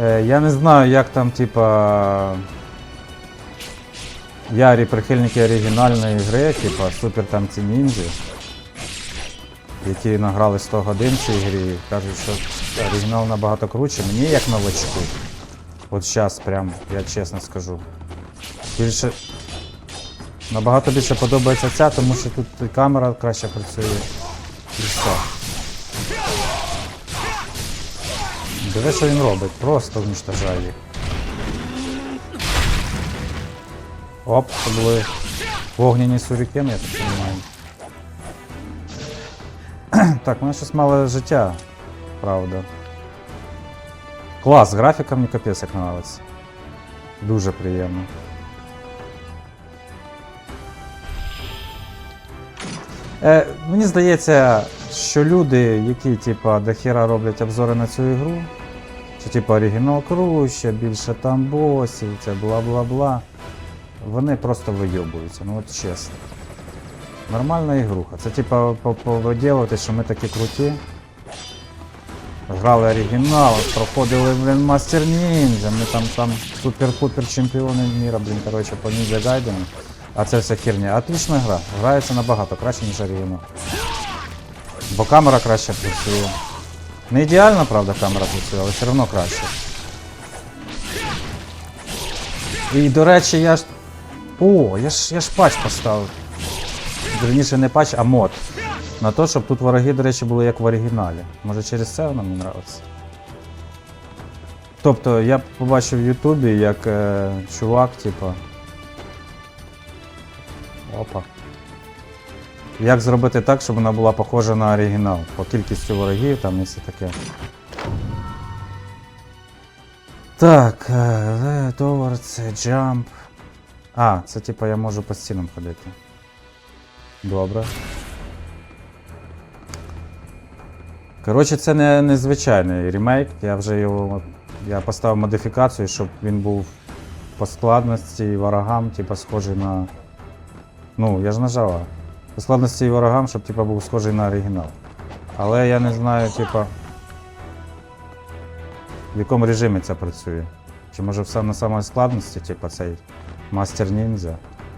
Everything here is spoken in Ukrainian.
Е, я не знаю, як там, типа. Ярі прихильники оригінальної гри, типа супер там ці ніндзі, які награли 100 годин в цій грі, кажуть, що оригінал набагато круче. Мені як новачку. От зараз прям, я чесно скажу. Більше. Набагато більше подобається ця, тому що тут камера краще працює. І все. Диви, що він робить, просто уничтожає їх. Оп, це були вогняні сурікени, я так розумію. так, у мене щось мало життя, правда. Клас, графіка мені капець як нравиться. Дуже приємно. Е, мені здається, що люди, які типа дохера роблять обзори на цю ігру, що типа оригінал круче, більше там босів, це бла-бла-бла. Вони просто вийобуються, ну от чесно. Нормальна ігруха. Це типа по- що ми такі круті. Грали оригінал, проходили, блін, мастер ніндзя, ми там там супер-пупер чемпіони міра, блін, коротше, по ніндзя гайдену. А це вся херня. Отлічна гра. Грається набагато краще, ніж оригінал. Бо камера краще працює. Не ідеально, правда, камера працює, але все одно краще. І, до речі, я ж. О, я ж, я ж патч поставив. Вірніше не патч, а мод. На те, щоб тут вороги, до речі, були як в оригіналі. Може через це воно мені подобається. Тобто я побачив в Ютубі, як е, чувак, типа. Опа. Як зробити так, щоб вона була похожа на оригінал? По кількістю ворогів там і все таке. Так, е, е, towards, jump. А, це типа я можу по стінам ходити. Добре. Коротше, це не незвичайний ремейк. Я вже його. Я поставив модифікацію, щоб він був по складності ворогам, типа, схожий на. Ну, я ж нажав. По складності і ворогам, щоб типа, був схожий на оригінал. Але я не знаю, типа. В якому режимі це працює. Чи може все на самій складності, типа цей мастер ніндзя.